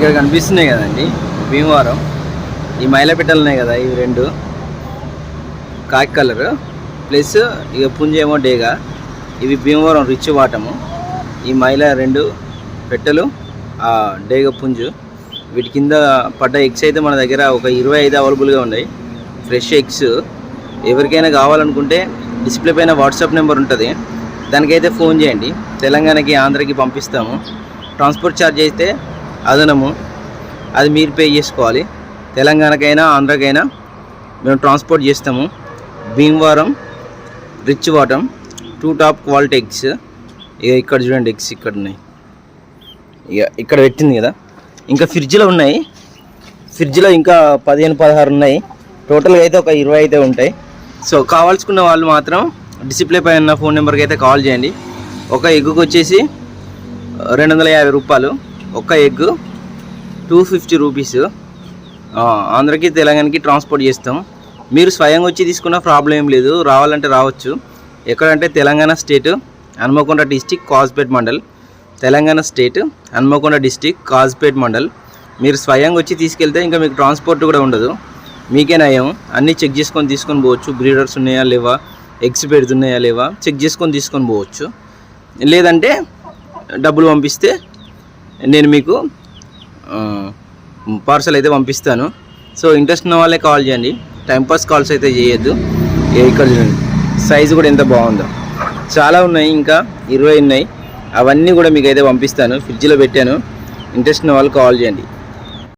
ఇక్కడ కనిపిస్తున్నాయి కదండి. భీమవరం. ఈ మైల ఉన్నాయి కదా ఇవి రెండు. కాకి కలర్. ప్లస్ ఇక పుంజేమో డేగా. ఇవి భీమవరం రిచ్ వాటము. ఈ మైల రెండు పెట్టెలు ఆ డేగ పుంజు. వీటి కింద పడ్డ ఎగ్స్ అయితే మన దగ్గర ఒక ఇరవై ఐదు అవైలబుల్గా ఉన్నాయి. Fresh eggs. ఎవరికైనా కావాలనుకుంటే డిస్ప్లే పైన వాట్సాప్ నెంబర్ ఉంటుంది. దానికైతే ఫోన్ చేయండి. తెలంగాణకి ఆంధ్రకి పంపిస్తాము. ట్రాన్స్పోర్ట్ ఛార్జ్ అయితే అదనము. అది మీరు పే చేసుకోవాలి. తెలంగాణకైనా ఆంధ్రకైనా మేము ట్రాన్స్పోర్ట్ చేస్తాము. భీమవరం రిచ్ వాటం టూ టాప్ క్వాలిటీ ఎగ్స్ ఇక ఇక్కడ చూడండి ఎగ్స్ ఇక్కడ ఉన్నాయి. ఇక ఇక్కడ పెట్టింది కదా. ఇంకా ఫ్రిడ్జ్లో ఉన్నాయి. ఫ్రిడ్జ్లో ఇంకా పదిహేను పదహారు ఉన్నాయి. టోటల్గా అయితే ఒక ఇరవై అయితే ఉంటాయి. సో కావాల్సుకున్న వాళ్ళు మాత్రం డిస్ప్లే పైన ఉన్న ఫోన్ నెంబర్కి అయితే కాల్ చేయండి. ఒక ఎగ్గుకు వచ్చేసి రెండు వందల యాభై రూపాయలు. ఒక ఎగ్ టూ ఫిఫ్టీ రూపీస్ ఆంధ్రకి తెలంగాణకి ట్రాన్స్పోర్ట్ చేస్తాం. మీరు స్వయంగా వచ్చి తీసుకున్న ప్రాబ్లం ఏం లేదు. రావాలంటే రావచ్చు. ఎక్కడంటే Telangana state Hanmakonda district Kazipet mandal. Telangana state Hanmakonda district Kazipet mandal. మీరు స్వయంగా వచ్చి తీసుకెళ్తే ఇంకా మీకు ట్రాన్స్పోర్ట్ కూడా ఉండదు. మీకే నయం. అన్నీ చెక్ చేసుకొని తీసుకొని పోవచ్చు. బ్రీడర్స్ ఉన్నాయా లేవా? ఎగ్స్ పెడుతున్నాయా లేవా? చెక్ చేసుకొని తీసుకొని పోవచ్చు. లేదంటే డబ్బులు పంపిస్తే నేను మీకు పార్సల్ అయితే పంపిస్తాను. సో ఇంట్రెస్ట్ ఉన్న వాళ్ళే కాల్ చేయండి. టైంపాస్ కాల్స్ అయితే చేయొద్దు. ఏ ఇక్కడ చూడండి. సైజు కూడా ఎంత బాగుందో. చాలా ఉన్నాయి ఇంకా ఇరవై ఉన్నాయి. అవన్నీ కూడా మీకు అయితే పంపిస్తాను ఫ్రిడ్జ్లో పెట్టాను. ఇంట్రెస్ట్ ఉన్న వాళ్ళు కాల్ చేయండి.